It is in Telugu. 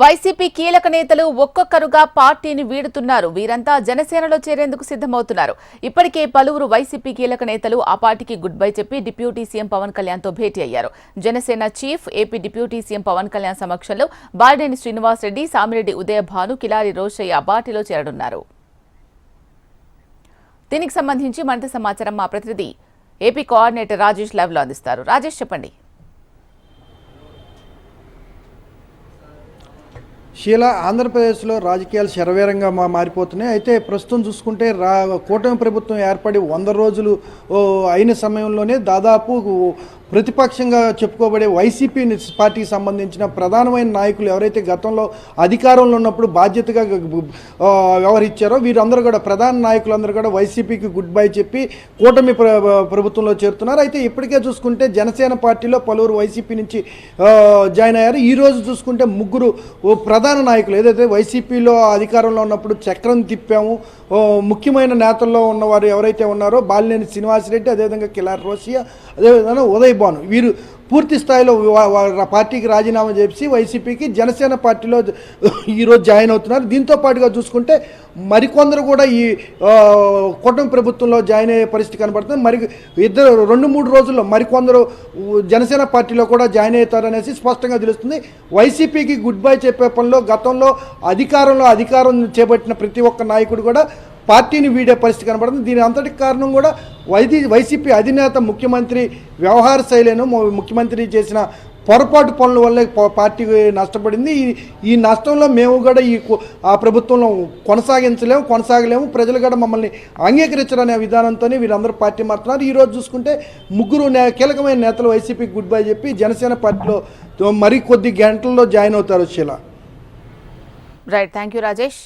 వైసీపీ కీలక నేతలు ఒక్కొక్కరుగా పార్టీని వీడుతున్నారు. వీరంతా జనసేనలో చేరేందుకు సిద్ధమవుతున్నారు. ఇప్పటికే పలువురు వైసీపీ కీలక నేతలు ఆ పార్టీకి గుడ్ బై చెప్పి డిప్యూటీ సీఎం పవన్ కళ్యాణ్తో భేటీ అయ్యారు. Janasena chief AP deputy CM Pawan Kalyan సమక్షంలో బాలినేని శ్రీనివాసరెడ్డి సామిరెడ్డి ఉదయభాను కిలారి రోషయ్య పార్టీలో చేరనున్నారు. దీనికి సంబంధించి మరింత సమాచారం మా ప్రతినిధి ఏపీ కోఆర్డినేటర్ రాజేష్ లైవ్లో అందిస్తారు. రాజేష్ చెప్పండి. షీలా ఆంధ్రప్రదేశ్లో రాజకీయాలు శరవేరంగా మా మారిపోతున్నాయి. అయితే ప్రస్తుతం చూసుకుంటే రా కూటమి ప్రభుత్వం ఏర్పడి వంద రోజులు అయిన సమయంలోనే దాదాపు ప్రతిపక్షంగా చెప్పుకోబడే వైసీపీ పార్టీకి సంబంధించిన ప్రధానమైన నాయకులు ఎవరైతే గతంలో అధికారంలో ఉన్నప్పుడు బాధ్యతగా వ్యవహరించారో వీరందరూ కూడా ప్రధాన నాయకులందరూ కూడా వైసీపీకి గుడ్ బై చెప్పి కూటమి ప్ర ప్రభుత్వంలో చేరుతున్నారు. అయితే ఇప్పటికే చూసుకుంటే జనసేన పార్టీలో పలువురు వైసీపీ నుంచి జాయిన్ అయ్యారు. ఈరోజు చూసుకుంటే ముగ్గురు ఓ ప్రధాన నాయకులు. ఏదైతే వైసీపీలో అధికారంలో ఉన్నప్పుడు చక్రం తిప్పాము ముఖ్యమైన నేతల్లో ఉన్నవారు ఎవరైతే ఉన్నారో బాలినేని శ్రీనివాసరెడ్డి అదేవిధంగా కిలార్ రోసియా అదేవిధంగా ఉదయ్ భాను వీరు పూర్తి స్థాయిలో పార్టీకి రాజీనామా చేసి వైసీపీకి జనసేన పార్టీలో ఈరోజు జాయిన్ అవుతున్నారు. దీంతో పాటుగా చూసుకుంటే మరికొందరు కూడా ఈ కుటుంబ ప్రభుత్వంలో జాయిన్ అయ్యే పరిస్థితి కనబడుతుంది. మరి ఇద్దరు రెండు మూడు రోజుల్లో మరికొందరు జనసేన పార్టీలో కూడా జాయిన్ అవుతారనేసి స్పష్టంగా తెలుస్తుంది. వైసీపీకి గుడ్ బై చెప్పే పనిలో గతంలో అధికారంలో అధికారం చేపట్టిన ప్రతి ఒక్క నాయకుడు కూడా పార్టీని వీడే పరిస్థితి కనబడుతుంది. దీని అంతటి కారణం కూడా వైది వైసీపీ అధినేత ముఖ్యమంత్రి వ్యవహార శైలిను ముఖ్యమంత్రి ముఖ్యమంత్రి చేసిన పొరపాటు పనుల వల్లే పార్టీ నష్టపడింది. ఈ ఈ నష్టంలో మేము కూడా ఈ ఆ ప్రభుత్వంలో కొనసాగించలేము కొనసాగలేము. ప్రజలు కూడా మమ్మల్ని అంగీకరించడనే విధానంతోనే వీరందరూ పార్టీ మారుతున్నారు. ఈరోజు చూసుకుంటే ముగ్గురు నే కీలకమైన నేతలు వైసీపీకి గుడ్ బై చెప్పి జనసేన పార్టీలో మరి కొద్ది గంటల్లో జాయిన్ అవుతారు Sheela. Right thank you Rajesh